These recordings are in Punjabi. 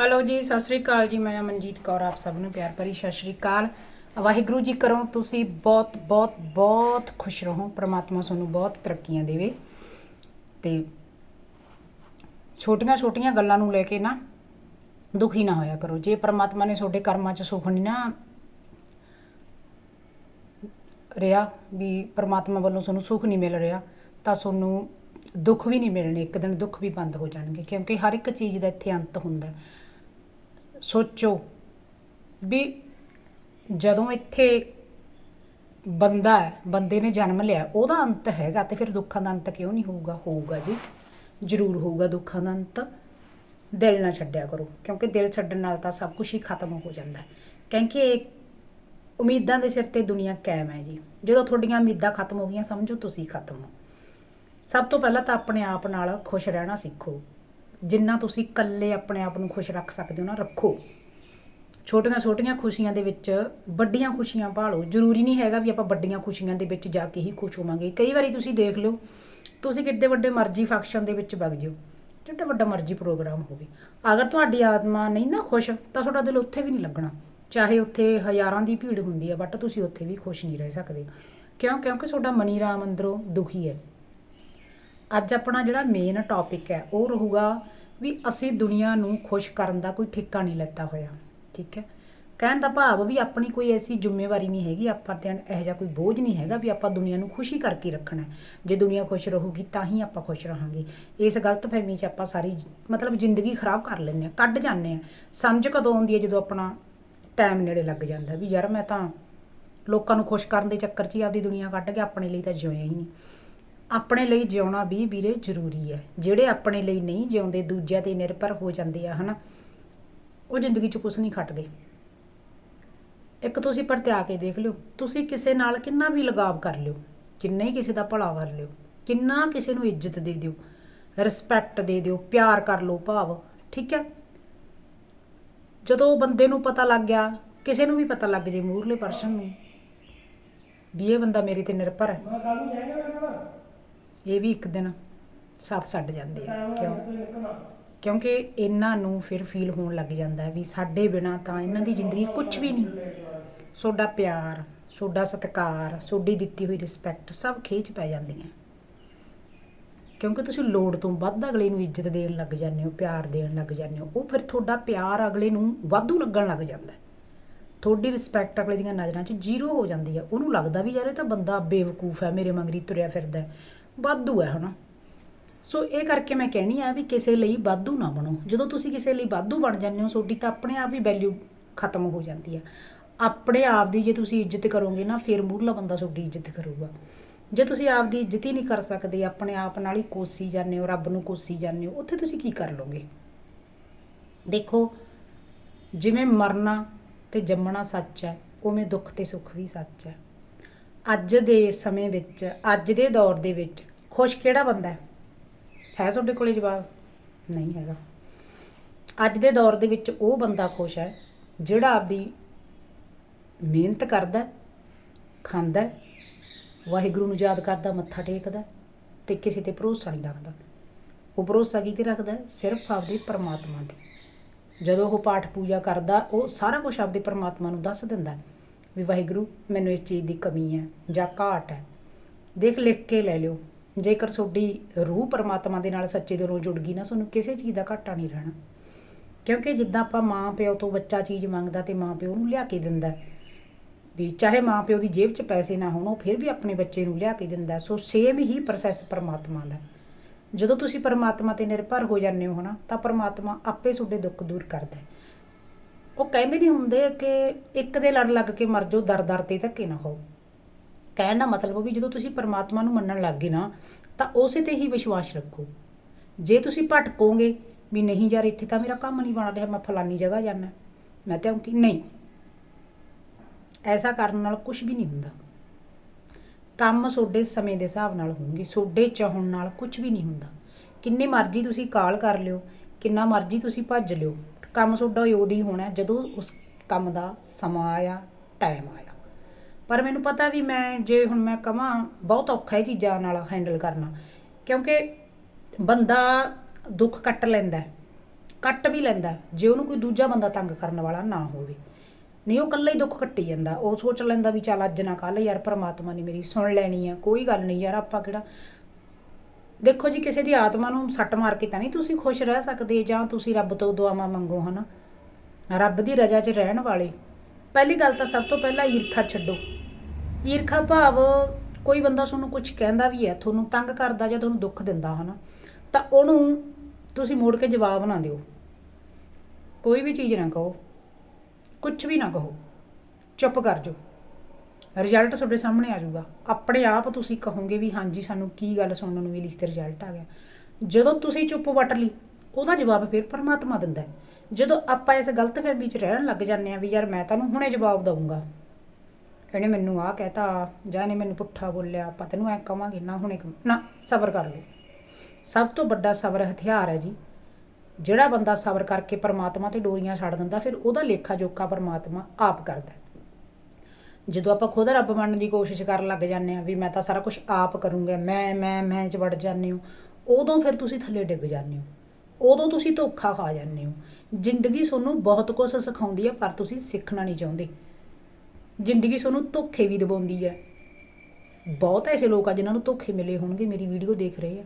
ਹੈਲੋ ਜੀ, ਸਤਿ ਸ੍ਰੀ ਅਕਾਲ ਜੀ। ਮੈਂ ਮਨਜੀਤ ਕੌਰ, ਆਪ ਸਭ ਨੂੰ ਪਿਆਰ ਭਰੀ ਸਤਿ ਸ੍ਰੀ ਅਕਾਲ। ਵਾਹਿਗੁਰੂ ਜੀ ਕਰੋ, ਤੁਸੀਂ ਬਹੁਤ ਬਹੁਤ ਬਹੁਤ ਖੁਸ਼ ਰਹੋ। ਪ੍ਰਮਾਤਮਾ ਤੁਹਾਨੂੰ ਬਹੁਤ ਤਰੱਕੀਆਂ ਦੇਵੇ। ਤੇ ਛੋਟੀਆਂ ਛੋਟੀਆਂ ਗੱਲਾਂ ਨੂੰ ਲੈ ਕੇ ਨਾ ਦੁਖੀ ਨਾ ਹੋਇਆ ਕਰੋ। ਜੇ ਪ੍ਰਮਾਤਮਾ ਨੇ ਤੁਹਾਡੇ ਕਰਮਾਂ 'ਚ ਸੁੱਖ ਨਹੀਂ ਨਾ ਰਿਹਾ, ਵੀ ਪ੍ਰਮਾਤਮਾ ਵੱਲੋਂ ਤੁਹਾਨੂੰ ਸੁੱਖ ਨਹੀਂ ਮਿਲ ਰਿਹਾ, ਤਾਂ ਤੁਹਾਨੂੰ ਦੁੱਖ ਵੀ ਨਹੀਂ ਮਿਲਣੇ। ਇੱਕ ਦਿਨ ਦੁੱਖ ਵੀ ਬੰਦ ਹੋ ਜਾਣਗੇ, ਕਿਉਂਕਿ ਹਰ ਇੱਕ ਚੀਜ਼ ਦਾ ਇੱਥੇ ਅੰਤ ਹੁੰਦਾ ਹੈ। ਸੋਚੋ ਵੀ ਜਦੋਂ ਇੱਥੇ ਬੰਦਾ ਹੈ, ਬੰਦੇ ਨੇ ਜਨਮ ਲਿਆ, ਉਹਦਾ ਅੰਤ ਹੈਗਾ ਤੇ ਫਿਰ ਦੁੱਖਾਂ ਦਾ ਅੰਤ ਕਿਉਂ ਨਹੀਂ ਹੋਊਗਾ? ਹੋਊਗਾ ਜੀ। ਜ਼ਰੂਰ ਹੋਊਗਾ ਦੁੱਖਾਂ ਦਾ ਅੰਤ। ਦਿਲ ਨਾ ਛੱਡਿਆ ਕਰੋ, ਕਿਉਂਕਿ ਦਿਲ ਛੱਡਣ ਨਾਲ ਤਾਂ ਸਭ ਕੁਝ ਹੀ ਖਤਮ ਹੋ ਜਾਂਦਾ ਹੈ। ਕਿਉਂਕਿ ਇਹ ਉਮੀਦਾਂ ਦੇ ਸਿਰ ਤੇ ਦੁਨੀਆ ਕਾਇਮ ਹੈ ਜੀ। ਜਦੋਂ ਤੁਹਾਡੀਆਂ ਉਮੀਦਾਂ ਖਤਮ ਹੋ ਗਈਆਂ, ਸਮਝੋ ਤੁਸੀਂ ਖਤਮ ਹੋ। ਸਭ ਤੋਂ ਪਹਿਲਾਂ ਤਾਂ ਆਪਣੇ ਆਪ ਨਾਲ ਖੁਸ਼ ਰਹਿਣਾ ਸਿੱਖੋ। ਜਿੰਨਾ ਤੁਸੀਂ ਇਕੱਲੇ ਆਪਣੇ ਆਪ ਨੂੰ ਖੁਸ਼ ਰੱਖ ਸਕਦੇ ਹੋ ਨਾ, ਰੱਖੋ। ਛੋਟੀਆਂ ਛੋਟੀਆਂ ਖੁਸ਼ੀਆਂ ਦੇ ਵਿੱਚ ਵੱਡੀਆਂ ਖੁਸ਼ੀਆਂ ਭਾਲੋ। ਜ਼ਰੂਰੀ ਨਹੀਂ ਹੈਗਾ ਵੀ ਆਪਾਂ ਵੱਡੀਆਂ ਖੁਸ਼ੀਆਂ ਦੇ ਵਿੱਚ ਜਾ ਕੇ ਹੀ ਖੁਸ਼ ਹੋਵਾਂਗੇ। ਕਈ ਵਾਰੀ ਤੁਸੀਂ ਦੇਖ ਲਿਓ, ਤੁਸੀਂ ਕਿੱਡੇ ਵੱਡੇ ਮਰਜ਼ੀ ਫੰਕਸ਼ਨ ਦੇ ਵਿੱਚ ਵਗ ਜਿਓ, ਜਿੱਡਾ ਵੱਡਾ ਮਰਜ਼ੀ ਪ੍ਰੋਗਰਾਮ ਹੋਵੇ। ਅਗਰ ਤੁਹਾਡੀ ਆਤਮਾ ਨਹੀਂ ਨਾ ਖੁਸ਼, ਤਾਂ ਤੁਹਾਡਾ ਦਿਲ ਉੱਥੇ ਵੀ ਨਹੀਂ ਲੱਗਣਾ। ਚਾਹੇ ਉੱਥੇ ਹਜ਼ਾਰਾਂ ਦੀ ਭੀੜ ਹੁੰਦੀ ਹੈ ਬਟ ਤੁਸੀਂ ਉੱਥੇ ਵੀ ਖੁਸ਼ ਨਹੀਂ ਰਹਿ ਸਕਦੇ। ਕਿਉਂ? ਕਿਉਂਕਿ ਤੁਹਾਡਾ ਮਨੀ ਰਾਮ ਅੰਦਰੋਂ ਦੁਖੀ ਹੈ। ਅੱਜ ਆਪਣਾ ਜਿਹੜਾ ਮੇਨ ਟੌਪਿਕ ਹੈ, ਉਹ ਰਹੂਗਾ ਵੀ ਅਸੀਂ ਦੁਨੀਆ ਨੂੰ ਖੁਸ਼ ਕਰਨ ਦਾ ਕੋਈ ਠੇਕਾ ਨਹੀਂ ਲੈਤਾ ਹੋਇਆ। ਠੀਕ ਹੈ? ਕਹਿਣ ਦਾ ਭਾਵ ਵੀ ਆਪਣੀ ਕੋਈ ਐਸੀ ਜ਼ਿੰਮੇਵਾਰੀ ਨਹੀਂ ਹੈਗੀ, ਆਪਾਂ ਤੇ ਇਹੋ ਜਿਹਾ ਕੋਈ ਬੋਝ ਨਹੀਂ ਹੈਗਾ ਵੀ ਆਪਾਂ ਦੁਨੀਆ ਨੂੰ ਖੁਸ਼ੀ ਕਰਕੇ ਰੱਖਣਾ ਜੇ ਦੁਨੀਆ ਖੁਸ਼ ਰਹੂਗੀ ਤਾਂ ਹੀ ਆਪਾਂ ਖੁਸ਼ ਰਹਾਂਗੇ। ਇਸ ਗਲਤਫਹਿਮੀ 'ਚ ਆਪਾਂ ਸਾਰੀ ਮਤਲਬ ਜ਼ਿੰਦਗੀ ਖਰਾਬ ਕਰ ਲੈਂਦੇ ਆ ਕੱਢ ਜਾਂਦੇ ਆ ਸਮਝ ਕਦੋਂ ਆਉਂਦੀ ਹੈ ਜਦੋਂ ਆਪਣਾ ਟਾਈਮ ਨੇੜੇ ਲੱਗ ਜਾਂਦਾ ਵੀ ਯਾਰ ਮੈਂ ਤਾਂ ਲੋਕਾਂ ਨੂੰ ਖੁਸ਼ ਕਰਨ ਦੇ ਚੱਕਰ 'ਚ ਹੀ ਆਪਦੀ ਦੁਨੀਆ ਕੱਢ ਕੇ ਆਪਣੇ ਲਈ ਤਾਂ ਜਿਉਇਆ ਹੀ ਨਹੀਂ। ਆਪਣੇ ਲਈ ਜਿਉਣਾ ਵੀ ਵੀਰੇ ਜ਼ਰੂਰੀ ਹੈ। ਜਿਹੜੇ ਆਪਣੇ ਲਈ ਨਹੀਂ ਜਿਉਂਦੇ, ਦੂਜਿਆਂ ਤੇ ਨਿਰਭਰ ਹੋ ਜਾਂਦੇ ਆ, ਹਨਾ। ਉਹ ਜ਼ਿੰਦਗੀ 'ਚ ਕੁਝ ਨਹੀਂ ਖੱਟਦੇ। ਇੱਕ ਤੁਸੀਂ ਪਰਤਿਆ ਕੇ ਦੇਖ ਲਿਓ, ਤੁਸੀਂ ਕਿਸੇ ਨਾਲ ਕਿੰਨਾ ਵੀ ਲਗਾਵ ਕਰ ਲਿਓ, ਕਿੰਨਾ ਹੀ ਕਿਸੇ ਦਾ ਭਲਾ ਕਰ ਲਿਓ, ਕਿੰਨਾ ਕਿਸੇ ਨੂੰ ਇੱਜ਼ਤ ਦੇ ਦਿਓ ਰਿਸਪੈਕਟ ਦੇ ਦਿਓ, ਪਿਆਰ ਕਰ ਲਓ ਭਾਵ, ਠੀਕ ਹੈ। ਜਦੋਂ ਬੰਦੇ ਨੂੰ ਪਤਾ ਲੱਗ ਗਿਆ, ਕਿਸੇ ਨੂੰ ਵੀ ਪਤਾ ਲੱਗ ਜੇ ਮੂਰਲੇ ਪਰਸਨ ਨੂੰ, ਵੀ ਇਹ ਬੰਦਾ ਮੇਰੇ ਤੇ ਨਿਰਭਰ ਹੈ। ਇਹ ਵੀ ਇੱਕ ਦਿਨ ਸਾਥ ਛੱਡ ਜਾਂਦੇ ਆ ਕਿਉਂ? ਕਿਉਂਕਿ ਇਹਨਾਂ ਨੂੰ ਫਿਰ ਫੀਲ ਹੋਣ ਲੱਗ ਜਾਂਦਾ ਹੈ ਵੀ ਸਾਡੇ ਬਿਨਾ ਤਾਂ ਇਹਨਾਂ ਦੀ ਜ਼ਿੰਦਗੀ ਕੁਝ ਵੀ ਨਹੀਂ। ਸੋਡਾ ਪਿਆਰ ਸੋਡਾ ਸਤਿਕਾਰ ਸੋਡੀ ਦਿੱਤੀ ਹੋਈ ਰਿਸਪੈਕਟ ਸਭ ਖੇਚ ਪੈ ਜਾਂਦੀਆਂ। ਕਿਉਂਕਿ ਤੁਸੀਂ ਲੋੜ ਤੋਂ ਵੱਧ ਅਗਲੇ ਨੂੰ ਇੱਜ਼ਤ ਦੇਣ ਲੱਗ ਜਾਂਦੇ ਹੋ ਪਿਆਰ ਦੇਣ ਲੱਗ ਜਾਂਦੇ ਹੋ ਉਹ ਫਿਰ ਤੁਹਾਡਾ ਪਿਆਰ ਅਗਲੇ ਨੂੰ ਵਾਧੂ ਲੱਗਣ ਲੱਗ ਜਾਂਦਾ। ਤੁਹਾਡੀ ਰਿਸਪੈਕਟ ਅਗਲੇ ਦੀਆਂ ਨਜ਼ਰਾਂ 'ਚ ਜ਼ੀਰੋ ਹੋ ਜਾਂਦੀ ਹੈ ਉਹਨੂੰ ਲੱਗਦਾ ਵੀ ਯਾਰ ਇਹ ਤਾਂ ਬੰਦਾ ਬੇਵਕੂਫ ਹੈ ਮੇਰੇ ਮੰਗਰੀ ਤੁਰਿਆ ਫਿਰਦਾ ਹੈ। ਵਾਧੂ ਹੈ ਹਨਾ। ਸੋ ਇਹ ਕਰਕੇ ਮੈਂ ਕਹਿਣੀ ਆ ਵੀ ਕਿਸੇ ਲਈ ਵਾਧੂ ਨਾ ਬਣੋ। ਜਦੋਂ ਤੁਸੀਂ ਕਿਸੇ ਲਈ ਵਾਧੂ ਬਣ ਜਾਂਦੇ ਹੋ, ਤੁਹਾਡੀ ਤਾਂ ਆਪਣੇ ਆਪ ਹੀ ਵੈਲਿਊ ਖਤਮ ਹੋ ਜਾਂਦੀ ਆ। ਆਪਣੇ ਆਪ ਦੀ ਜੇ ਤੁਸੀਂ ਇੱਜ਼ਤ ਕਰੋਗੇ ਨਾ, ਫਿਰ ਮੂਹਰਲਾ ਬੰਦਾ ਤੁਹਾਡੀ ਇੱਜ਼ਤ ਕਰੂਗਾ। ਜੇ ਤੁਸੀਂ ਆਪ ਦੀ ਇੱਜ਼ਤ ਹੀ ਨਹੀਂ ਕਰ ਸਕਦੇ, ਆਪਣੇ ਆਪ ਨਾਲ ਹੀ ਕੋਸੀ ਜਾਂਦੇ ਹੋ, ਰੱਬ ਨੂੰ ਕੋਸੀ ਜਾਂਦੇ ਹੋ, ਉੱਥੇ ਤੁਸੀਂ ਕੀ ਕਰ ਲੋਗੇ ਦੇਖੋ, ਜਿਵੇਂ ਮਰਨਾ ਤੇ ਜੰਮਣਾ ਸੱਚ ਹੈ, ਉਵੇਂ ਦੁੱਖ ਤੇ ਸੁੱਖ ਵੀ ਸੱਚ ਹੈ। ਅੱਜ ਦੇ ਸਮੇਂ ਵਿੱਚ, ਅੱਜ ਦੇ ਦੌਰ ਦੇ ਵਿੱਚ ਖੁਸ਼ ਕਿਹੜਾ ਬੰਦਾ ਹੈ? ਹੈ ਤੁਹਾਡੇ ਕੋਲੇ ਜਵਾਬ? ਨਹੀਂ ਹੈਗਾ। ਅੱਜ ਦੇ ਦੌਰ ਦੇ ਵਿੱਚ ਉਹ ਬੰਦਾ ਖੁਸ਼ ਹੈ ਜਿਹੜਾ ਆਪਦੀ ਮਿਹਨਤ ਕਰਦਾ ਖਾਂਦਾ ਵਾਹਿਗੁਰੂ ਨੂੰ ਯਾਦ ਕਰਦਾ, ਮੱਥਾ ਟੇਕਦਾ ਤੇ ਕਿਸੇ ਤੇ ਭਰੋਸਾ ਨਹੀਂ ਰੱਖਦਾ। ਉਹ ਭਰੋਸਾ ਕਿਤੇ ਰੱਖਦਾ ਸਿਰਫ ਆਪਦੇ ਪਰਮਾਤਮਾ ਤੇ। ਜਦੋਂ ਉਹ ਪਾਠ ਪੂਜਾ ਕਰਦਾ, ਉਹ ਸਾਰਾ ਕੁਝ ਆਪਦੇ ਪਰਮਾਤਮਾ ਨੂੰ ਦੱਸ ਦਿੰਦਾ ਵੀ ਵਾਹਿਗੁਰੂ, ਮੈਨੂੰ ਇਸ ਚੀਜ਼ ਦੀ ਕਮੀ ਹੈ ਜਾਂ ਘਾਟ ਹੈ। ਦੇਖ, ਲਿਖ ਕੇ ਲੈ ਲਿਓ। ਜੇਕਰ ਤੁਹਾਡੀ ਰੂਹ ਪਰਮਾਤਮਾ ਦੇ ਨਾਲ ਸੱਚੇ ਦਿਲੋਂ ਜੁੜ ਗਈ ਨਾ, ਤੁਹਾਨੂੰ ਕਿਸੇ ਚੀਜ਼ ਦਾ ਘਾਟਾ ਨਹੀਂ ਰਹਿਣਾ। ਕਿਉਂਕਿ ਜਿੱਦਾਂ ਆਪਾਂ ਮਾਂ ਪਿਓ ਤੋਂ ਬੱਚਾ ਚੀਜ਼ ਮੰਗਦਾ ਤੇ ਮਾਂ ਪਿਓ ਨੂੰ ਲਿਆ ਕੇ ਦਿੰਦਾ ਵੀ ਚਾਹੇ ਮਾਂ ਪਿਓ ਦੀ ਜੇਬ 'ਚ ਪੈਸੇ ਨਾ ਹੋਣ, ਉਹ ਫਿਰ ਵੀ ਆਪਣੇ ਬੱਚੇ ਨੂੰ ਲਿਆ ਕੇ ਦਿੰਦਾ ਸੋ ਸੇਮ ਹੀ ਪ੍ਰੋਸੈਸ ਪਰਮਾਤਮਾ ਦਾ। ਜਦੋਂ ਤੁਸੀਂ ਪਰਮਾਤਮਾ ਤੇ ਨਿਰਭਰ ਹੋ ਜਾਂਦੇ ਹੋ ਨਾ, ਤਾਂ ਪਰਮਾਤਮਾ ਆਪੇ ਤੁਹਾਡੇ ਦੁੱਖ ਦੂਰ ਕਰਦਾ ਹੈ। ਕਹਿੰਦੇ ਨਹੀਂ ਹੁੰਦੇ ਕਿ ਇੱਕ ਦੇ ਲੜ ਲੱਗ ਕੇ ਮਰ ਜਾਓ, ਦਰ ਦਰ ਤੇ ਧੱਕੇ ਨਾ ਖਾਓ। ਕਹਿਣ ਦਾ ਮਤਲਬ ਵੀ ਜਦੋਂ ਤੁਸੀਂ ਪਰਮਾਤਮਾ ਨੂੰ ਮੰਨਣ ਲੱਗ ਗਏ ਨਾ, ਤਾਂ ਉਸੇ ਤੇ ਹੀ ਵਿਸ਼ਵਾਸ ਰੱਖੋ। ਜੇ ਤੁਸੀਂ ਭਟਕੋਗੇ ਵੀ ਨਹੀਂ ਯਾਰ, ਇੱਥੇ ਤਾਂ ਮੇਰਾ ਕੰਮ ਨਹੀਂ ਬਣ ਰਿਹਾ, ਮੈਂ ਫਲਾਨੀ ਜਗ੍ਹਾ ਜਾਣਾ ਮੈਂ ਤਾਂ ਕਿ ਨਹੀਂ। ਐਸਾ ਕਰਨ ਨਾਲ ਕੁਝ ਵੀ ਨਹੀਂ ਹੁੰਦਾ। ਕੰਮ ਤੁਹਾਡੇ ਸਮੇਂ ਦੇ ਹਿਸਾਬ ਨਾਲ ਹੋਣਗੇ ਤੁਹਾਡੇ ਚਾਹਣ ਨਾਲ ਕੁਝ ਵੀ ਨਹੀਂ ਹੁੰਦਾ। ਕਿੰਨੇ ਮਰਜ਼ੀ ਤੁਸੀਂ ਕਾਲ ਕਰ ਲਿਓ, ਕਿੰਨਾ ਮਰਜ਼ੀ ਤੁਸੀਂ ਭੱਜ ਲਿਓ। ਕੰਮ ਤੁਹਾਡਾ ਉਦੋਂ ਹੀ ਹੋਣਾ, ਜਦੋਂ ਉਸ ਕੰਮ ਦਾ ਸਮਾਂ ਆਇਆ ਟਾਈਮ ਆਇਆ। ਪਰ ਮੈਨੂੰ ਪਤਾ ਵੀ ਮੈਂ, ਜੇ ਹੁਣ ਮੈਂ ਕਹਾਂ ਬਹੁਤ ਔਖਾ ਇਹ ਚੀਜ਼ਾਂ ਨਾਲ ਹੈਂਡਲ ਕਰਨਾ। ਕਿਉਂਕਿ ਬੰਦਾ ਦੁੱਖ ਕੱਟ ਲੈਂਦਾ ਕੱਟ ਵੀ ਲੈਂਦਾ ਜੇ ਉਹਨੂੰ ਕੋਈ ਦੂਜਾ ਬੰਦਾ ਤੰਗ ਕਰਨ ਵਾਲਾ ਨਾ ਹੋਵੇ। ਨਹੀਂ, ਉਹ ਇਕੱਲਾ ਹੀ ਦੁੱਖ ਕੱਟੀ ਜਾਂਦਾ। ਉਹ ਸੋਚ ਲੈਂਦਾ ਵੀ ਚੱਲ ਅੱਜ ਨਾ ਕੱਲ ਯਾਰ, ਪਰਮਾਤਮਾ ਨੇ ਮੇਰੀ ਸੁਣ ਲੈਣੀ ਆ, ਕੋਈ ਗੱਲ ਨਹੀਂ ਯਾਰ, ਆਪਾਂ ਕਿਹੜਾ ਦੇਖੋ ਜੀ, ਕਿਸੇ ਦੀ ਆਤਮਾ ਨੂੰ ਸੱਟ ਮਾਰ ਕੇ ਤਾਂ ਨਹੀਂ ਤੁਸੀਂ ਖੁਸ਼ ਰਹਿ ਸਕਦੇ ਜਾਂ ਤੁਸੀਂ ਰੱਬ ਤੋਂ ਦੁਆਵਾਂ ਮੰਗੋ ਹਨਾ? ਰੱਬ ਦੀ ਰਜ਼ਾ 'ਚ ਰਹਿਣ ਵਾਲੇ। ਪਹਿਲੀ ਗੱਲ ਤਾਂ ਸਭ ਤੋਂ ਪਹਿਲਾਂ ਈਰਖਾ ਛੱਡੋ। ਈਰਖਾ ਭਾਵ ਕੋਈ ਬੰਦਾ ਤੁਹਾਨੂੰ ਕੁਝ ਕਹਿੰਦਾ ਵੀ ਹੈ, ਤੁਹਾਨੂੰ ਤੰਗ ਕਰਦਾ ਜਾਂ ਤੁਹਾਨੂੰ ਦੁੱਖ ਦਿੰਦਾ ਹਨਾ? ਤਾਂ ਉਹਨੂੰ ਤੁਸੀਂ ਮੋੜ ਕੇ ਜਵਾਬ ਨਾ ਦਿਓ। ਕੋਈ ਵੀ ਚੀਜ਼ ਨਾ ਕਹੋ। ਕੁਝ ਵੀ ਨਾ ਕਹੋ। ਚੁੱਪ ਕਰ ਜਾਓ। ਰਿਜ਼ਲਟ ਤੁਹਾਡੇ ਸਾਹਮਣੇ ਆ ਜਾਊਗਾ। ਆਪਣੇ ਆਪ ਤੁਸੀਂ ਕਹੋਗੇ ਵੀ ਹਾਂਜੀ, ਸਾਨੂੰ ਕੀ ਗੱਲ ਸੁਣਨ ਨੂੰ ਮਿਲੀ ਇਸ ਤੇ ਰਿਜ਼ਲਟ ਆ ਗਿਆ। ਜਦੋਂ ਤੁਸੀਂ ਚੁੱਪ ਵੱਟ ਲਈ, ਉਹਦਾ ਜਵਾਬ ਫਿਰ ਪਰਮਾਤਮਾ ਦਿੰਦਾ ਹੈ। ਜਦੋਂ ਆਪਾਂ ਇਸ ਗਲਤਫਹਿਮੀ 'ਚ ਰਹਿਣ ਲੱਗ ਜਾਂਦੇ ਆ ਵੀ ਯਾਰ ਮੈਂ ਤੁਹਾਨੂੰ ਹੁਣੇ ਜਵਾਬ ਦਊਂਗਾ। ਇਹਨੇ ਮੈਨੂੰ ਆਹ ਕਹਿਤਾ, ਜਾਂ ਇਹਨੇ ਮੈਨੂੰ ਪੁੱਠਾ ਬੋਲਿਆ, ਆਪਾਂ ਤੈਨੂੰ ਐ ਕਵਾਂਗੇ, ਨਾ ਹੁਣੇ ਕਵਾਂ- ਨਾ, ਸਬਰ ਕਰ ਲਓ। ਸਭ ਤੋਂ ਵੱਡਾ ਸਬਰ ਹਥਿਆਰ ਹੈ ਜੀ। ਜਿਹੜਾ ਬੰਦਾ ਸਬਰ ਕਰਕੇ ਪਰਮਾਤਮਾ ਤੇ ਡੋਰੀਆਂ ਛੱਡ ਦਿੰਦਾ, ਫਿਰ ਉਹਦਾ ਲੇਖਾ ਜੋਖਾ ਪਰਮਾਤਮਾ ਆਪ ਕਰਦਾ ਜਦੋਂ ਆਪਾਂ ਖੁਦ ਰੱਬ ਬਣਨ ਦੀ ਕੋਸ਼ਿਸ਼ ਕਰਨ ਲੱਗ ਜਾਂਦੇ ਆ ਵੀ ਮੈਂ ਤਾਂ ਸਾਰਾ ਕੁਝ ਆਪ ਕਰੂੰਗਾ, ਮੈਂ ਮੈਂ ਮੈਂ ਚ ਵੜ ਜਾਂਦੇ ਹੋ, ਉਦੋਂ ਫਿਰ ਤੁਸੀਂ ਥੱਲੇ ਡਿੱਗ ਜਾਂਦੇ ਹੋ। ਉਦੋਂ ਤੁਸੀਂ ਧੋਖਾ ਖਾ ਜਾਂਦੇ ਹੋ। ਜ਼ਿੰਦਗੀ ਤੁਹਾਨੂੰ ਬਹੁਤ ਕੁਝ ਸਿਖਾਉਂਦੀ ਹੈ, ਪਰ ਤੁਸੀਂ ਸਿੱਖਣਾ ਨਹੀਂ ਚਾਹੁੰਦੇ। ਜ਼ਿੰਦਗੀ ਤੁਹਾਨੂੰ ਧੋਖੇ ਵੀ ਦਬਾਉਂਦੀ ਹੈ। ਬਹੁਤ ਐਸੇ ਲੋਕ ਆ ਜਿਨ੍ਹਾਂ ਨੂੰ ਧੋਖੇ ਮਿਲੇ ਹੋਣਗੇ, ਮੇਰੀ ਵੀਡੀਓ ਦੇਖ ਰਹੇ ਆ।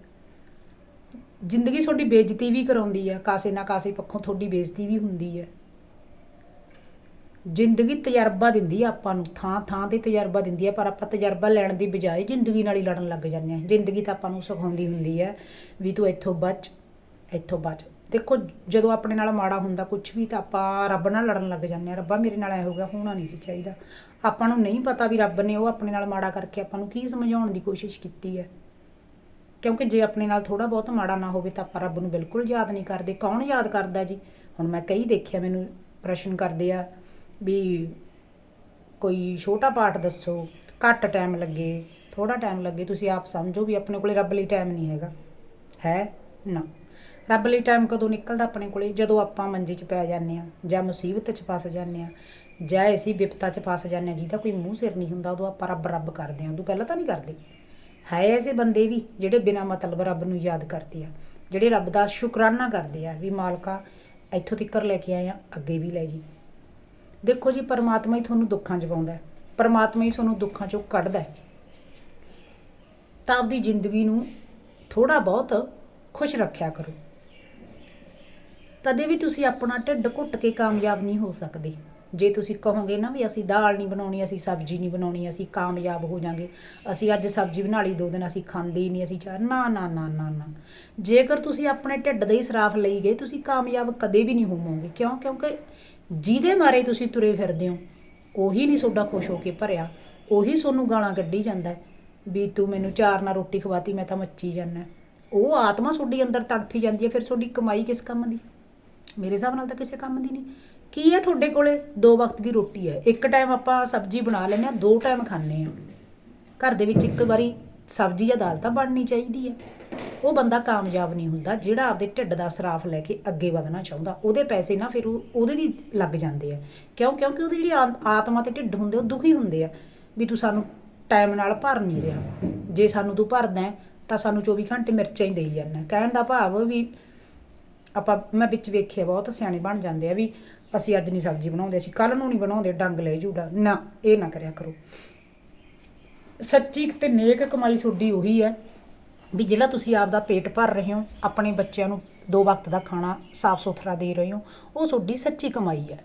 ਜ਼ਿੰਦਗੀ ਤੁਹਾਡੀ ਬੇਇੱਜ਼ਤੀ ਵੀ ਕਰਾਉਂਦੀ ਹੈ, ਕਾਸੇ ਨਾ ਕਾਸੇ ਪੱਖੋਂ ਤੁਹਾਡੀ ਬੇਇੱਜ਼ਤੀ ਵੀ ਹੁੰਦੀ ਹੈ। ਜ਼ਿੰਦਗੀ ਤਜਰਬਾ ਦਿੰਦੀ ਆ ਆਪਾਂ ਨੂੰ, ਥਾਂ ਥਾਂ ਤੇ ਤਜਰਬਾ ਦਿੰਦੀ ਆ, ਪਰ ਆਪਾਂ ਤਜਰਬਾ ਲੈਣ ਦੀ ਬਜਾਏ ਜ਼ਿੰਦਗੀ ਨਾਲ ਹੀ ਲੜਨ ਲੱਗ ਜਾਂਦੇ ਆ। ਜ਼ਿੰਦਗੀ ਤਾਂ ਆਪਾਂ ਨੂੰ ਸਿਖਾਉਂਦੀ ਹੁੰਦੀ ਹੈ ਵੀ ਤੂੰ ਇੱਥੋਂ ਬਚ ਇੱਥੋਂ ਬਚ। ਦੇਖੋ, ਜਦੋਂ ਆਪਣੇ ਨਾਲ ਮਾੜਾ ਹੁੰਦਾ ਕੁਝ ਵੀ ਤਾਂ ਆਪਾਂ ਰੱਬ ਨਾਲ ਲੜਨ ਲੱਗ ਜਾਂਦੇ ਆ। ਰੱਬਾ ਮੇਰੇ ਨਾਲ ਐ ਹੋ ਗਿਆ ਹੋਣਾ ਨਹੀਂ ਸੀ ਚਾਹੀਦਾ। ਆਪਾਂ ਨੂੰ ਨਹੀਂ ਪਤਾ ਵੀ ਰੱਬ ਨੇ ਉਹ ਆਪਣੇ ਨਾਲ ਮਾੜਾ ਕਰਕੇ ਆਪਾਂ ਨੂੰ ਕੀ ਸਮਝਾਉਣ ਦੀ ਕੋਸ਼ਿਸ਼ ਕੀਤੀ ਹੈ। ਕਿਉਂਕਿ ਜੇ ਆਪਣੇ ਨਾਲ ਥੋੜਾ ਬਹੁਤ ਮਾੜਾ ਨਾ ਹੋਵੇ ਤਾਂ ਆਪਾਂ ਰੱਬ ਨੂੰ ਬਿਲਕੁਲ ਯਾਦ ਨਹੀਂ ਕਰਦੇ। ਕੌਣ ਯਾਦ ਕਰਦਾ ਜੀ? ਹੁਣ ਮੈਂ ਕਈ ਦੇਖਿਆ, ਮੈਨੂੰ ਪ੍ਰਸ਼ਨ ਕਰਦੇ ਆ ਵੀ ਕੋਈ ਛੋਟਾ ਪਾਠ ਦੱਸੋ, ਘੱਟ ਟਾਈਮ ਲੱਗੇ ਥੋੜਾ ਟਾਈਮ ਲੱਗੇ, ਤੁਸੀਂ ਆਪ ਸਮਝੋ ਵੀ ਆਪਣੇ ਕੋਲੇ ਰੱਬ ਲਈ ਟਾਈਮ ਨਹੀਂ ਹੈਗਾ। ਹੈ? ਨਾ। ਰੱਬ ਲਈ ਟਾਈਮ ਕਦੋਂ ਨਿਕਲਦਾ ਆਪਣੇ ਕੋਲੇ? ਜਦੋਂ ਆਪਾਂ ਮੰਜੇ 'ਚ ਪੈ ਜਾਂਦੇ ਆ ਜਾਂ ਮੁਸੀਬਤ 'ਚ ਫਸ ਜਾਂਦੇ ਆ ਜਾਂ ਅਸੀਂ ਵਿਪਤਾ 'ਚ ਫਸ ਜਾਂਦੇ ਆ ਜਿਹਦਾ ਕੋਈ ਮੂੰਹ ਸਿਰ ਨਹੀਂ ਹੁੰਦਾ, ਉਦੋਂ ਆਪਾਂ ਰੱਬ ਰੱਬ ਕਰਦੇ ਆ ਉਦੋਂ ਪਹਿਲਾਂ ਤਾਂ ਨਹੀਂ ਕਰਦੇ। ਹੈ ਐਸੇ ਬੰਦੇ ਵੀ ਜਿਹੜੇ ਬਿਨਾਂ ਮਤਲਬ ਰੱਬ ਨੂੰ ਯਾਦ ਕਰਦੇ ਆ, ਜਿਹੜੇ ਰੱਬ ਦਾ ਸ਼ੁਕਰਾਨਾ ਕਰਦੇ ਆ ਵੀ ਮਾਲਕਾ, ਇੱਥੋਂ ਤੱਕ ਲੈ ਕੇ ਆਇਆ ਅੱਗੇ ਵੀ ਲੈ ਜੀ। ਦੇਖੋ ਜੀ, ਪਰਮਾਤਮਾ ਹੀ ਤੁਹਾਨੂੰ ਦੁੱਖਾਂ 'ਚ ਪਾਉਂਦਾ ਹੈ। ਪਰਮਾਤਮਾ ਹੀ ਤੁਹਾਨੂੰ ਦੁੱਖਾਂ 'ਚੋਂ ਕੱਢਦਾ ਹੈ। ਤਾਂ ਆਪਦੀ ਜ਼ਿੰਦਗੀ ਨੂੰ ਥੋੜਾ ਬਹੁਤ ਖੁਸ਼ ਰੱਖਿਆ ਕਰੋ। ਕਦੇ ਵੀ ਤੁਸੀਂ ਆਪਣਾ ਢਿੱਡ ਘੁੱਟ ਕੇ ਕਾਮਯਾਬ ਨਹੀਂ ਹੋ ਸਕਦੇ। ਜੇ ਤੁਸੀਂ ਕਹੋਗੇ ਨਾ ਵੀ ਅਸੀਂ ਦਾਲ ਨਹੀਂ ਬਣਾਉਣੀ, ਅਸੀਂ ਸਬਜ਼ੀ ਨਹੀਂ ਬਣਾਉਣੀ, ਅਸੀਂ ਕਾਮਯਾਬ ਹੋ ਜਾਾਂਗੇ, ਅਸੀਂ ਅੱਜ ਸਬਜ਼ੀ ਬਣਾ ਲਈ, ਦੋ ਦਿਨ ਅਸੀਂ ਖਾਂਦੇ ਹੀ ਨਹੀਂ, ਅਸੀਂ ਚਾਹ, ਨਾ ਨਾ ਨਾ ਨਾ ਨਾ। ਜੇਕਰ ਤੁਸੀਂ ਆਪਣੇ ਢਿੱਡ ਦਾ ਹੀ ਸਰਾਫ ਲਈ ਗਏ, ਤੁਸੀਂ ਕਾਮਯਾਬ ਕਦੇ ਵੀ ਨਹੀਂ ਹੋਵੋਗੇ। ਕਿਉਂ? ਕਿਉਂਕਿ ਜਿਹਦੇ ਮਾਰੇ ਤੁਸੀਂ ਤੁਰੇ ਫਿਰਦੇ ਹੋ, ਉਹੀ ਨਹੀਂ ਤੁਹਾਡਾ ਖੁਸ਼ ਹੋ ਕੇ ਭਰਿਆ, ਉਹੀ ਤੁਹਾਨੂੰ ਗਾਲਾਂ ਕੱਢੀ ਜਾਂਦਾ ਵੀ ਤੂੰ ਮੈਨੂੰ ਚਾਰ ਨਾਲ ਰੋਟੀ ਖਵਾਤੀ, ਮੈਂ ਤਾਂ ਮੱਚੀ ਜਾਂਦਾ ਉਹ ਆਤਮਾ ਤੁਹਾਡੀ ਅੰਦਰ ਤੜਫੀ ਜਾਂਦੀ ਹੈ, ਫਿਰ ਤੁਹਾਡੀ ਕਮਾਈ ਕਿਸ ਕੰਮ ਦੀ? ਮੇਰੇ ਹਿਸਾਬ ਨਾਲ ਤਾਂ ਕਿਸੇ ਕੰਮ ਦੀ ਨਹੀਂ। ਕੀ ਹੈ ਤੁਹਾਡੇ ਕੋਲੇ? ਦੋ ਵਕਤ ਦੀ ਰੋਟੀ ਹੈ। ਇੱਕ ਟਾਈਮ ਆਪਾਂ ਸਬਜ਼ੀ ਬਣਾ ਲੈਂਦੇ ਆ ਦੋ ਟਾਈਮ ਖਾਂਦੇ ਆ ਘਰ ਦੇ ਵਿੱਚ ਇੱਕ ਵਾਰੀ ਸਬਜ਼ੀ ਜਾਂ ਦਾਲ ਤਾਂ ਬਣਨੀ ਚਾਹੀਦੀ ਹੈ। ਉਹ ਬੰਦਾ ਕਾਮਯਾਬ ਨਹੀਂ ਹੁੰਦਾ, ਜਿਹੜਾ ਆਪਦੇ ਢਿੱਡ ਦਾ ਸਰਾਫ ਲੈ ਕੇ ਅੱਗੇ ਵਧਣਾ ਚਾਹੁੰਦਾ, ਉਹਦੇ ਪੈਸੇ ਨਾ ਫਿਰ ਉਹਦੇ ਦੀ ਲੱਗ ਜਾਂਦੇ ਆ। ਕਿਉਂ? ਕਿਉਂਕਿ ਉਹਦੀ ਜਿਹੜੀ ਆਤਮਾ ਤੇ ਢਿੱਡ ਹੁੰਦੇ, ਉਹ ਦੁਖੀ ਹੁੰਦੇ ਆ ਵੀ ਤੂੰ ਸਾਨੂੰ ਟਾਈਮ ਨਾਲ ਭਰ ਨਹੀਂ ਰਿਹਾ। ਜੇ ਸਾਨੂੰ ਤੂੰ ਭਰਦਾ ਤਾਂ ਸਾਨੂੰ 24 ਘੰਟੇ ਮਿਰਚਾਂ ਹੀ ਦੇਈ ਜਾਂਦਾ। ਕਹਿਣ ਦਾ ਭਾਵ ਵੀ ਆਪਾਂ, ਮੈਂ ਵਿੱਚ ਵੇਖਿਆ ਬਹੁਤ ਸਿਆਣੇ ਬਣ ਜਾਂਦੇ ਆ ਵੀ ਅਸੀਂ ਅੱਜ ਨਹੀਂ ਸਬਜ਼ੀ ਬਣਾਉਂਦੇ, ਅਸੀਂ ਕੱਲ ਨੂੰ ਨਹੀਂ ਬਣਾਉਂਦੇ, ਡੰਗ ਲੈ ਜੂੜਾ। ਨਾ, ਇਹ ਨਾ ਕਰਿਆ ਕਰੋ। ਸੱਚੀ ਤੇ ਨੇਕ ਕਮਾਈ ਤੁਹਾਡੀ ਉਹੀ ਹੈ। ਵੀ ਜਿਹੜਾ ਤੁਸੀਂ ਆਪ ਦਾ ਪੇਟ ਭਰ ਰਹੇ ਹੋ, ਆਪਣੇ ਬੱਚਿਆਂ ਨੂੰ ਦੋ ਵਕਤ ਦਾ ਖਾਣਾ ਸਾਫ਼ ਸੁਥਰਾ ਦੇ ਰਹੇ ਹੋ, ਉਹ ਤੁਹਾਡੀ ਸੱਚੀ ਕਮਾਈ ਹੈ।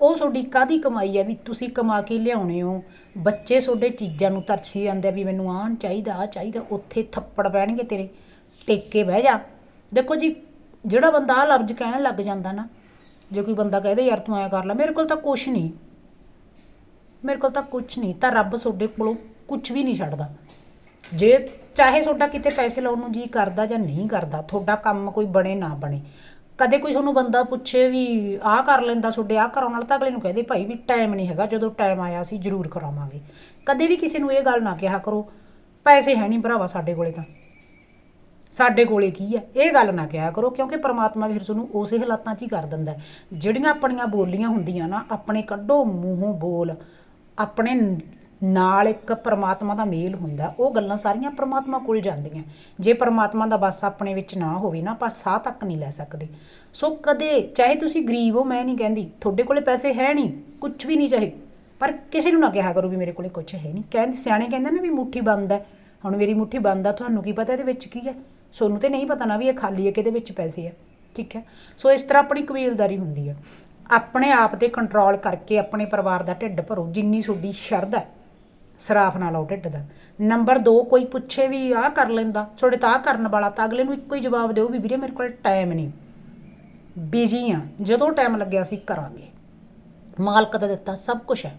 ਉਹ ਤੁਹਾਡੀ ਕਾਦੀ ਕਮਾਈ ਹੈ ਵੀ ਤੁਸੀਂ ਕਮਾ ਕੇ ਲਿਆਉਣੇ ਹੋ? ਬੱਚੇ ਤੁਹਾਡੇ ਚੀਜ਼ਾਂ ਨੂੰ ਤਰਸੀ ਜਾਂਦੇ ਆ ਵੀ ਮੈਨੂੰ ਆਹ ਚਾਹੀਦਾ ਆਹ ਚਾਹੀਦਾ, ਉੱਥੇ ਥੱਪੜ ਪੈਣਗੇ ਤੇਰੇ, ਟੇਕ ਕੇ ਬਹਿ ਜਾ। ਦੇਖੋ ਜੀ, ਜਿਹੜਾ ਬੰਦਾ ਆ ਲਫ਼ਜ਼ ਕਹਿਣ ਲੱਗ ਜਾਂਦਾ ਨਾ, ਜੇ ਕੋਈ ਬੰਦਾ ਕਹਦੇ ਯਾਰ ਤੂੰ ਐਂ ਕਰ ਲੈ, ਮੇਰੇ ਕੋਲ ਤਾਂ ਕੁਛ ਨਹੀਂ। ਮੇਰੇ ਕੋਲ ਤਾਂ ਕੁਛ ਨਹੀਂ, ਤਾਂ ਰੱਬ ਤੁਹਾਡੇ ਕੋਲੋਂ ਕੁਛ ਵੀ ਨਹੀਂ ਛੱਡਦਾ। ਜੇ ਚਾਹੇ ਤੁਹਾਡਾ ਕਿਤੇ ਪੈਸੇ ਲਾਉਣ ਨੂੰ ਜੀ ਕਰਦਾ ਜਾਂ ਨਹੀਂ ਕਰਦਾ, ਤੁਹਾਡਾ ਕੰਮ ਕੋਈ ਬਣੇ ਨਾ ਬਣੇ। ਕਦੇ ਕੋਈ ਤੁਹਾਨੂੰ ਬੰਦਾ ਪੁੱਛੇ ਵੀ ਆਹ ਕਰ ਲੈਂਦਾ ਤੁਹਾਡੇ, ਆਹ ਕਰਾਉਣ ਨਾਲ ਤਾਂ ਅਗਲੇ ਨੂੰ ਕਹਦੇ ਭਾਈ ਵੀ ਟਾਈਮ ਨਹੀਂ ਹੈਗਾ, ਜਦੋਂ ਟਾਈਮ ਆਇਆ ਅਸੀਂ ਜ਼ਰੂਰ ਕਰਾਵਾਂਗੇ। ਕਦੇ ਵੀ ਕਿਸੇ ਨੂੰ ਇਹ ਗੱਲ ਨਾ ਕਿਹਾ ਕਰੋ, ਪੈਸੇ ਹੈ ਨਹੀਂ ਭਰਾਵਾ ਸਾਡੇ ਕੋਲੇ ਤਾਂ। ਸਾਡੇ ਕੋਲੇ ਕੀ ਹੈ? ਇਹ ਗੱਲ ਨਾ ਕਿਹਾ ਕਰੋ, ਕਿਉਂਕਿ ਪ੍ਰਮਾਤਮਾ ਫਿਰ ਤੁਹਾਨੂੰ ਉਸੇ ਹਾਲਾਤਾਂ 'ਚ ਹੀ ਕਰ ਦਿੰਦਾ ਜਿਹੜੀਆਂ ਆਪਣੀਆਂ ਬੋਲੀਆਂ ਹੁੰਦੀਆਂ ਨਾ, ਆਪਣੇ ਕੱਢੋ ਮੂੰਹੋਂ ਬੋਲ, ਆਪਣੇ ਨਾਲ ਇੱਕ ਪਰਮਾਤਮਾ ਦਾ ਮੇਲ ਹੁੰਦਾ, ਉਹ ਗੱਲਾਂ ਸਾਰੀਆਂ ਪਰਮਾਤਮਾ ਕੋਲ ਜਾਂਦੀਆਂ। ਜੇ ਪਰਮਾਤਮਾ ਦਾ ਬਸ ਆਪਣੇ ਵਿੱਚ ਨਾ ਹੋਵੇ ਨਾ, ਆਪਾਂ ਸਾਹ ਤੱਕ ਨਹੀਂ ਲੈ ਸਕਦੇ। ਸੋ ਕਦੇ, ਚਾਹੇ ਤੁਸੀਂ ਗਰੀਬ ਹੋ, ਮੈਂ ਨਹੀਂ ਕਹਿੰਦੀ, ਤੁਹਾਡੇ ਕੋਲੇ ਪੈਸੇ ਹੈ ਨਹੀਂ ਕੁਝ ਵੀ ਨਹੀਂ ਚਾਹੇ। ਪਰ ਕਿਸੇ ਨੂੰ ਨਾ ਕਿਹਾ ਕਰੋ ਵੀ ਮੇਰੇ ਕੋਲੇ ਕੁਝ ਹੈ ਨਹੀਂ। ਕਹਿੰਦੇ, ਸਿਆਣੇ ਕਹਿੰਦੇ ਨਾ ਵੀ ਮੁੱਠੀ ਬੰਦ ਹੈ। ਹੁਣ ਮੇਰੀ ਮੁੱਠੀ ਬੰਦ ਆ, ਤੁਹਾਨੂੰ ਕੀ ਪਤਾ ਇਹਦੇ ਵਿੱਚ ਕੀ ਹੈ? ਸੋਨੂੰ ਤੇ ਨਹੀਂ ਪਤਾ ਨਾ ਵੀ ਇਹ ਖਾਲੀ ਹੈ, ਕਿਹਦੇ ਵਿੱਚ ਪੈਸੇ ਹੈ ਠੀਕ ਹੈ? ਸੋ ਇਸ ਤਰ੍ਹਾਂ ਆਪਣੀ ਕਬੀਲਦਾਰੀ ਹੁੰਦੀ ਹੈ ਆਪਣੇ ਆਪ ਤੇ ਕੰਟਰੋਲ ਕਰਕੇ ਆਪਣੇ ਪਰਿਵਾਰ ਦਾ ਢਿੱਡ ਭਰੋ, ਜਿੰਨੀ ਤੁਹਾਡੀ ਸ਼ਰਧਾ ਹੈ। ਸਰਾਫ ਨਾ ਲਾਓ ਢਿੱਡ ਦਾ ਨੰਬਰ 2 ਕੋਈ ਪੁੱਛੇ ਵੀ ਆਹ ਕਰ ਲੈਂਦਾ, ਤੁਹਾਡੇ ਤਾਂ ਆਹ ਕਰਨ ਵਾਲਾ ਤਾਂ ਅਗਲੇ ਨੂੰ ਇੱਕੋ ਹੀ ਜਵਾਬ ਦਿਓ ਵੀ ਵੀਰੇ ਮੇਰੇ ਕੋਲ ਟਾਈਮ ਨਹੀਂ। ਬਿਜ਼ੀ ਆ, ਜਦੋਂ ਟਾਈਮ ਲੱਗਿਆ ਅਸੀਂ ਕਰਾਂਗੇ। ਮਾਲਕ ਦਾ ਦਿੱਤਾ, ਸਭ ਕੁਝ ਹੈ।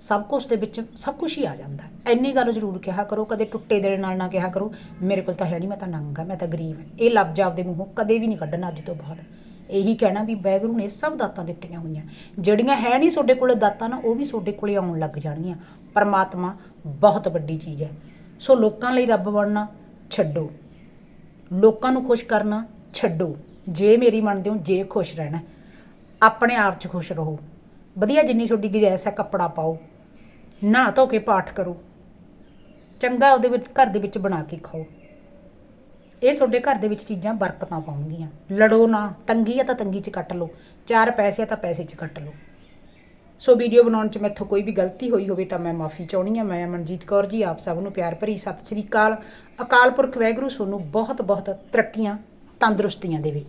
ਸਭ ਕੁਝ ਦੇ ਵਿੱਚ ਸਭ ਕੁਝ ਹੀ ਆ ਜਾਂਦਾ। ਹੈ। ਇੰਨੀ ਗੱਲ ਜ਼ਰੂਰ ਕਿਹਾ ਕਰੋ, ਕਦੇ ਟੁੱਟੇ ਦਿਲ ਨਾਲ ਨਾ ਕਿਹਾ ਕਰੋ, ਮੇਰੇ ਕੋਲ ਤਾਂ ਹੈ ਨਹੀਂ, ਮੈਂ ਤਾਂ ਨੰਗਾ ਮੈਂ ਤਾਂ ਗਰੀਬ ਹਾਂ ਇਹ ਲਫ਼ਜ਼ ਆਪਦੇ ਮੂੰਹੋਂ ਕਦੇ ਵੀ ਨਹੀਂ ਕੱਢਣਾ ਅੱਜ ਤੋਂ ਬਾਅਦ। ਇਹੀ ਕਹਿਣਾ ਵੀ ਬੈਗਰੂ ਨੇ ਸਭ ਦਾਤਾਂ ਦਿੱਤੀਆਂ ਹੋਈਆਂ। ਜਿਹੜੀਆਂ ਹੈ ਨਹੀਂ ਤੁਹਾਡੇ ਕੋਲੇ ਦਾਤਾਂ ਨਾ, ਉਹ ਵੀ ਤੁਹਾਡੇ ਕੋਲੇ ਆਉਣ ਲੱਗ ਜਾਣਗੀਆਂ। ਪਰਮਾਤਮਾ ਬਹੁਤ ਵੱਡੀ ਚੀਜ਼ ਹੈ। ਸੋ ਲੋਕਾਂ ਲਈ ਰੱਬ ਬਣਨਾ ਛੱਡੋ। ਲੋਕਾਂ ਨੂੰ ਖੁਸ਼ ਕਰਨਾ ਛੱਡੋ। ਜੇ ਮੇਰੀ ਮੰਨਦੇ ਹੋ, ਜੇ ਖੁਸ਼ ਰਹਿਣਾ। ਆਪਣੇ ਆਪ 'ਚ ਖੁਸ਼ ਰਹੋ। ਵਧੀਆ ਜਿੰਨੀ ਤੁਹਾਡੀ ਗੁਜਾਇਸ ਹੈ, ਕੱਪੜਾ ਪਾਓ। ਨਹਾ ਧੋ ਕੇ ਪਾਠ ਕਰੋ। ਚੰਗਾ ਉਹਦੇ ਵਿੱਚ, ਘਰ ਦੇ ਵਿੱਚ ਬਣਾ ਕੇ ਖਾਓ। ਇਹ ਤੁਹਾਡੇ ਘਰ ਦੇ ਵਿੱਚ ਚੀਜ਼ਾਂ ਬਰਕਤਾਂ ਪਾਉਣਗੀਆਂ। ਲੜੋ ਨਾ, ਤੰਗੀ ਆ ਤਾਂ ਤੰਗੀ 'ਚ ਕੱਟ ਲਓ। ਚਾਰ ਪੈਸੇ ਆ ਤਾਂ ਪੈਸੇ 'ਚ ਕੱਟ ਲਓ। ਸੋ ਵੀਡੀਓ ਬਣਾਉਣ 'ਚ ਮੈਥੋਂ ਕੋਈ ਵੀ ਗਲਤੀ ਹੋਈ ਹੋਵੇ ਤਾਂ ਮੈਂ ਮਾਫੀ ਚਾਹਣੀ ਆ ਮੈਂ ਮਨਜੀਤ ਕੌਰ ਜੀ, ਆਪ ਸਭ ਨੂੰ ਪਿਆਰ ਭਰੀ ਸਤਿ ਸ੍ਰੀ ਅਕਾਲ। ਅਕਾਲ ਪੁਰਖ ਵੈਗਰੂ ਤੁਹਾਨੂੰ ਬਹੁਤ ਬਹੁਤ ਤਰੱਕੀਆਂ ਤੰਦਰੁਸਤੀਆਂ ਦੇਵੇ।